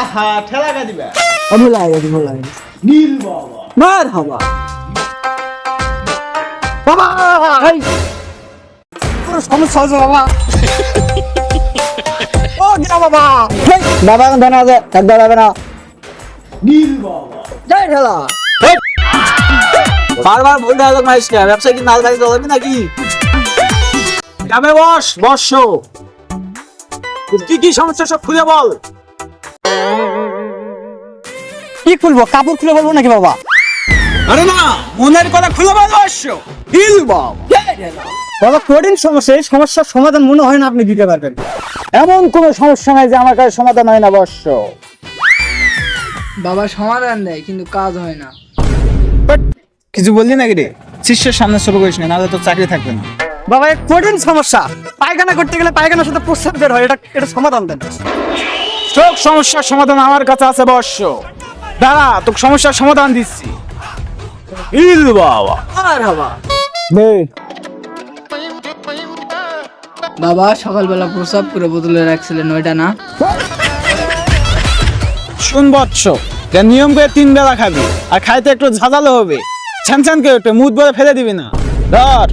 আহা ঠেলা গা দিবা। আমি লাগে আমি লাগে নীল বাবা। মার হাবা। বাবা এই পুরো সমস্যা বাবা। ও গিয়া বাবা। হেই, বাবা এখন ধনা আছে থাকতে যাবে না। নীল বাবা। যাই ঠেলা। বারবার ভুল ডায়লগ মারিস না ব্যবসায় কি নাল বাড়ি চলবি নাকি? যাবে বস বর্ষ কি কি সমস্যা সব খুলে বল। কি খুলবো? কাপড় খুলে বলব নাকি বাবা? আরে না মনের কথা খুলে হিল বাবা বাবা কঠিন সমস্যা এই সমস্যার সমাধান মনে হয় না আপনি দিতে পারবেন। এমন কোনো সমস্যা নাই যে আমার কাছে সমাধান হয় না বর্ষ বাবা সমাধান দেয় কিন্তু কাজ হয় না। কিছু বললি নাকি রে? শিষ্যের সামনে শুরু করিস না নাহলে তোর চাকরি থাকবে না। বাবা এক কঠিন সমস্যা। পায়খানা করতে গেলে পায়খানার সাথে প্রস্তাব বের হয় এটা এটা সমাধান দেন। সব সমস্যার সমাধান আমার কাছে আছে বর্ষ দাঁড়া তোকে সমস্যার সমাধান দিচ্ছি। বাবা। আর নে। বাবা সকালবেলা প্রসাব করে বোতলে রাখছিলেন ওইটা না? শুন বৎস যা নিয়ম করে তিন বেলা খাবি আর খাইতে একটু ঝাঁঝালো হবে। ছ্যান ছ্যান করে একটু মুদ বলে ফেলে দিবি না। ধর।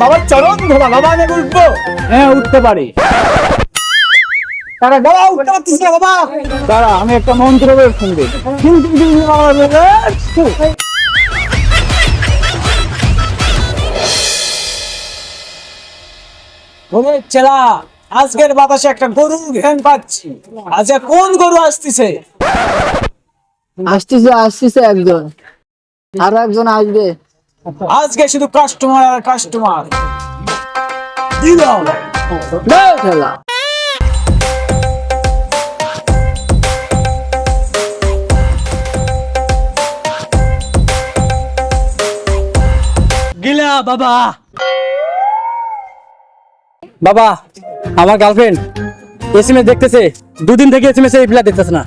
বাবা চরণ ধরা বাবা আমি উঠবো। হ্যাঁ উঠতে পারি। তারা বাবা উঠতে পারতিস না বাবা। দাঁড়া আমি একটা মন্ত্র বের শুনবি ওরে চেলা আজকের বাতাসে একটা গরুর ঘ্যান পাচ্ছি। আজকে কোন গরু আসতেছে? আসতেছে আসতেছে একজন। আরও একজন আসবে। আজকে শুধু কাস্টমার আর কাস্টমার দাও খেলা। গিলা বাবা। বাবা আমার গার্লফ্রেন্ড এসএমএস দেখতেছে। দুদিন থেকে এসএমএস এই প্লেয়ার দেখতেছে না।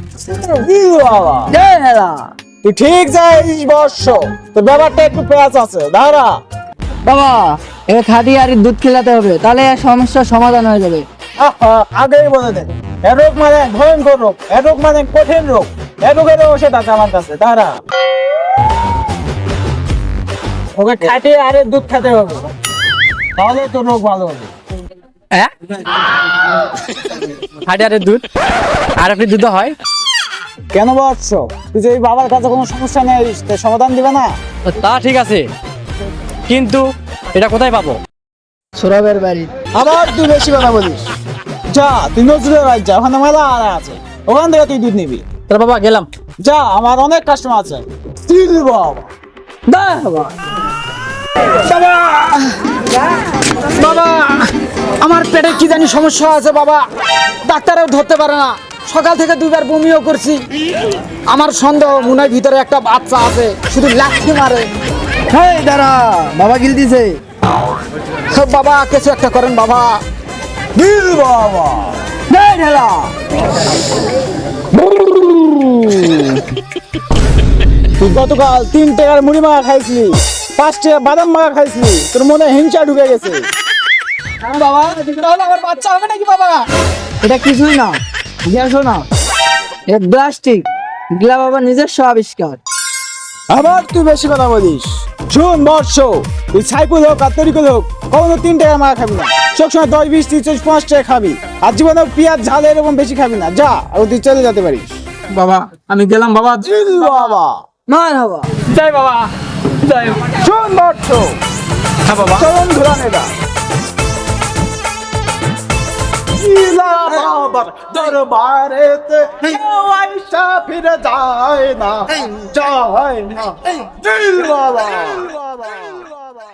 তুই ঠিক যাইস বর্ষ তোর ব্যাপারটা একটু পেঁয়াজ আছে দাঁড়া। বাবা এবার খাটি আর দুধ খেলাতে হবে তাহলে সমস্যার সমাধান হয়ে যাবে। আহা, আগেই বলে দে। এ রোগ মানে ভয়ঙ্কর রোগ এ রোগ মানে কঠিন রোগ। এ রোগের ওষুধ আছে আমার কাছে দাঁড়া। ওকে খাইতে আরে দুধ খেতে হবে। তাহলে তোর রোগ ভালো হবে। হ্যাঁ দুধ? আর আপনি দুধ হয়? কেন বলছ? তুই যে এই বাবার কাছে কোনো সমস্যা নেই তো সমাধান দিবে না? তা ঠিক আছে। কিন্তু এটা কোথায় পাবো? বাড়ি। আবার তুই বেশি কথা বলিস। যা তুই নজরুলের বাড়ি যা ওখানে মেলা আছে। ওখান থেকে তুই দুধ নিবি। তাহলে বাবা গেলাম। যা আমার অনেক কাস্টমার আছে। তুই বাবা। বাবা! আমার পেটে কি জানি সমস্যা আছে বাবা। ডাক্তারও ধরতে পারে না। সকাল থেকে দুবার বমিও করছি। আমার সন্দেহ মনে হয় ভিতরে একটা বাচ্চা আছে। শুধু লাঠি মারে। হেই দাঁড়া বাবা গিল দিছে। বাবা কিছু একটা করেন বাবা। দিল বাবা। ঢেলা। গতকাল তিন টাকার মুড়ি মারা খাইছিলি। পাঁচ টাকা বাদাম মাখা খাইছিলি তোর মনে হয় হিংসা ঢুকে গেছে। বাবা তাহলে আমার বাচ্চা হবে নাকি বাবা? এটা কিছুই না গ্যাসও না। এটা প্লাস্টিক গিলা বাবা নিজস্ব আবিষ্কার। আবার তুই বেশি কথা বলিস। শুন বর্ষ তুই সাইকুল হোক আর তরিকুল হোক কখনো তিন টাকা মাখা খাবি না। সবসময় দশ বিশ তিরিশ চল্লিশ পাঁচ টাকা খাবি। আর জীবনে পেঁয়াজ ঝাল এরকম বেশি খাবি না। যা আর তুই চলে যেতে পারিস। বাবা আমি গেলাম বাবা। বাবা। মার হবা যাই বাবা। দায়ক চরণ বার্থ হ্যাঁ বাবা। চরণ ধুলা নেতা দরবারেতে কেউ আইসা ফিরে যায় না যায় না। দিলওয়ালা দিলওয়ালা।